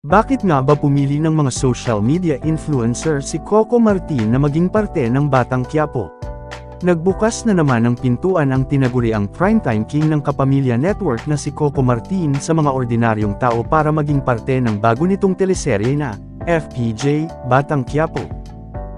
Bakit nga ba pumili ng mga social media influencer si Coco Martin na maging parte ng Batang Quiapo? Nagbukas na naman ng pintuan ang tinaguriang primetime king ng Kapamilya Network na si Coco Martin sa mga ordinaryong tao para maging parte ng bago nitong teleserye na FPJ, Batang Quiapo.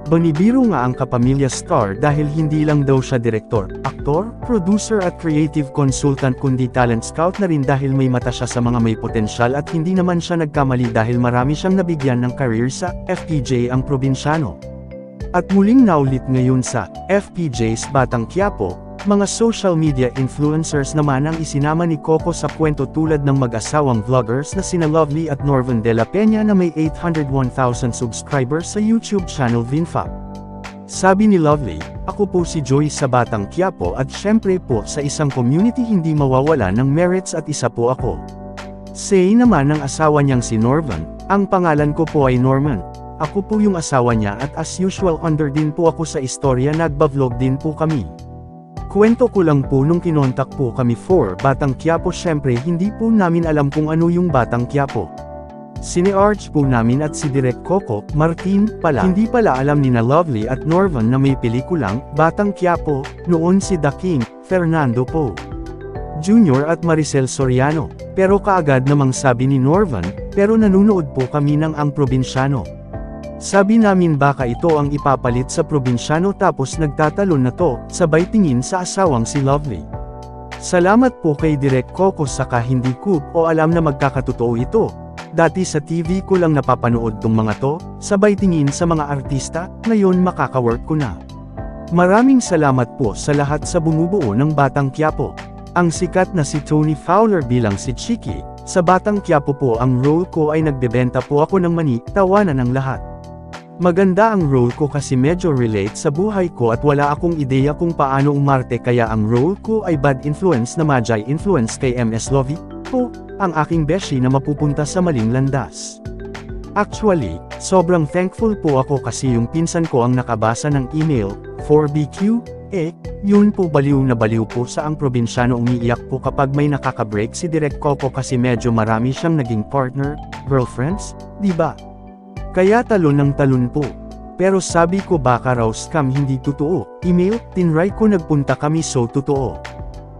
Banibiro nga ang Kapamilya star dahil hindi lang daw siya direktor, aktor, producer at creative consultant kundi talent scout na rin dahil may mata siya sa mga may potensyal at hindi naman siya nagkamali dahil marami siyang nabigyan ng career sa FPJ ang probinsyano. At muling naulit ngayon sa FPJ's Batang Quiapo, mga social media influencers naman ang isinama ni Coco sa kwento tulad ng mag-asawang vloggers na sina Lovely at Norvan de la Peña na may 801,000 subscribers sa YouTube channel Vinfa. Sabi ni Lovely, ako po si Joy sa Batang Quiapo at syempre po sa isang community hindi mawawala ng merits at isa po ako. Say naman ng asawa niyang si Norvan, ang pangalan ko po ay Norman. Ako po yung asawa niya at as usual under din po ako sa istorya nagba-vlog din po kami. Kwento ko lang po nung kinontak po kami for Batang Quiapo syempre hindi po namin alam kung ano yung Batang Quiapo. Sine-arch po namin at si Direk Coco, Martin, pala. Hindi pala alam ni na Lovely at Norvan na may pelikulang, Batang Quiapo, noon si The King, Fernando Po. Junior at Maricel Soriano. Pero kaagad namang sabi ni Norvan, pero nanunood po kami ng ang probinsyano. Sabi namin baka ito ang ipapalit sa probinsyano tapos nagtatalon na to, sabay tingin sa asawang si Lovely. Salamat po kay Direk Coco saka hindi ko o alam na magkakatotoo ito. Dati sa TV ko lang napapanood tong mga to, sabay tingin sa mga artista, ngayon makaka-work ko na. Maraming salamat po sa lahat sa bumubuo ng Batang Quiapo. Ang sikat na si Tony Fowler bilang si Chiki, sa Batang Quiapo po ang role ko ay nagbebenta po ako ng mani, tawanan ng lahat. Maganda ang role ko kasi medyo relate sa buhay ko at wala akong ideya kung paano umarte kaya ang role ko ay bad influence na magi influence kay MS Lovey, po, ang aking beshi na mapupunta sa maling landas. Actually, sobrang thankful po ako kasi yung pinsan ko ang nakabasa ng email, 4BQ, eh, yun po baliw na baliw po sa ang probinsyano umiiyak po kapag may nakaka-break si Direk Coco kasi medyo marami siyang naging partner, girlfriends, di ba? Kaya talon ng talon po. Pero sabi ko baka raw scam hindi totoo, email, tinry ko nagpunta kami so totoo.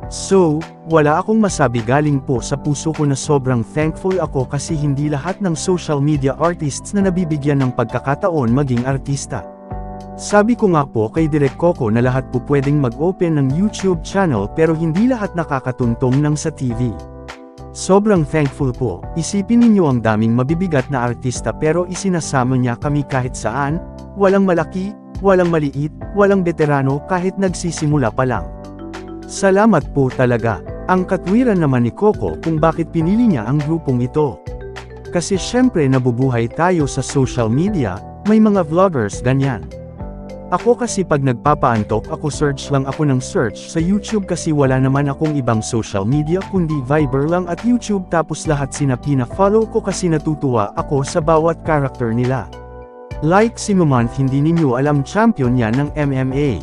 So, wala akong masabi galing po sa puso ko na sobrang thankful ako kasi hindi lahat ng social media artists na nabibigyan ng pagkakataon maging artista. Sabi ko nga po kay Direk Coco na lahat po pwedeng mag-open ng YouTube channel pero hindi lahat nakakatuntong ng sa TV. Sobrang thankful po, isipin ninyo ang daming mabibigat na artista pero isinasama niya kami kahit saan, walang malaki, walang maliit, walang veterano kahit nagsisimula pa lang. Salamat po talaga, ang katwiran naman ni Coco kung bakit pinili niya ang grupong ito. Kasi syempre nabubuhay tayo sa social media, may mga vloggers ganyan. Ako kasi pag nagpapaantok ako search lang ako ng search sa YouTube kasi wala naman akong ibang social media kundi Viber lang at YouTube tapos lahat sina pina-follow ko kasi natutuwa ako sa bawat character nila. Like si Momont hindi ninyo alam champion yan ng MMA.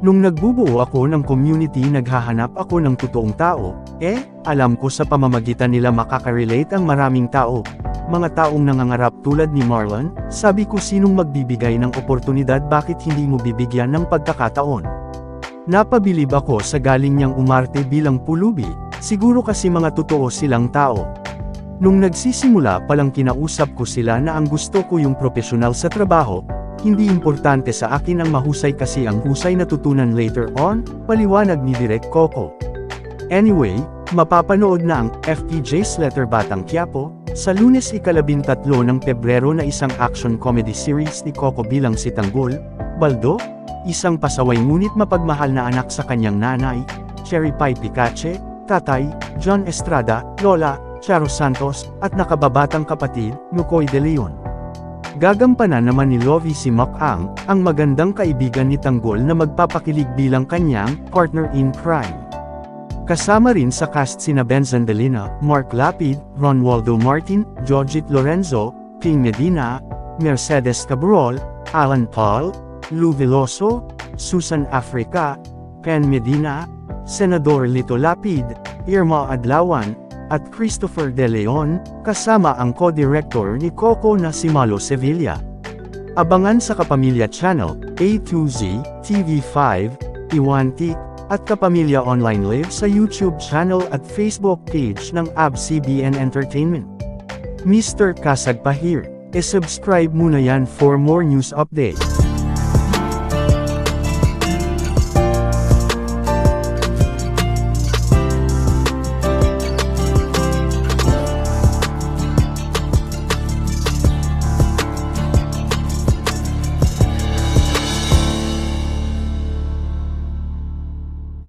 Nung nagbubuo ako ng community naghahanap ako ng totoong tao, eh, alam ko sa pamamagitan nila makaka-relate ang maraming tao. Mga taong nangangarap tulad ni Marlon, sabi ko sinong magbibigay ng oportunidad bakit hindi mo bibigyan ng pagkakataon. Napabilib ako sa galing niyang umarte bilang pulubi, siguro kasi mga totoo silang tao. Nung nagsisimula palang kinausap ko sila na ang gusto ko yung profesional sa trabaho, hindi importante sa akin ang mahusay kasi ang husay natutunan later on, paliwanag ni Direk Coco. Anyway, mapapanood na ang FPJ's Letter Batang Quiapo, sa lunes ikalabintatlo ng Pebrero na isang action comedy series ni Coco bilang si Tanggol, Baldo, isang pasaway ngunit mapagmahal na anak sa kanyang nanay, Cherry Pie Picache, tatay, John Estrada, Lola, Charo Santos, at nakababatang kapatid, Nukoy de Leon. Gagampanan naman ni Lovie si Mak Ang, ang magandang kaibigan ni Tanggol na magpapakilig bilang kanyang partner in crime. Kasama rin sa cast sina Ben Zandelina, Mark Lapid, Ron Waldo Martin, Georgette Lorenzo, King Medina, Mercedes Cabrol, Alan Paul, Lou Veloso, Susan Africa, Ken Medina, Senador Lito Lapid, Irma Adlawan, at Christopher De Leon, kasama ang co-director ni Coco na si Malo Sevilla. Abangan sa Kapamilya Channel, A2Z, TV5, Iwanti, at Kapamilya Online Live sa YouTube channel at Facebook page ng ABS-CBN Entertainment. Mr. Kasag pa here. E-subscribe muna yan for more news updates.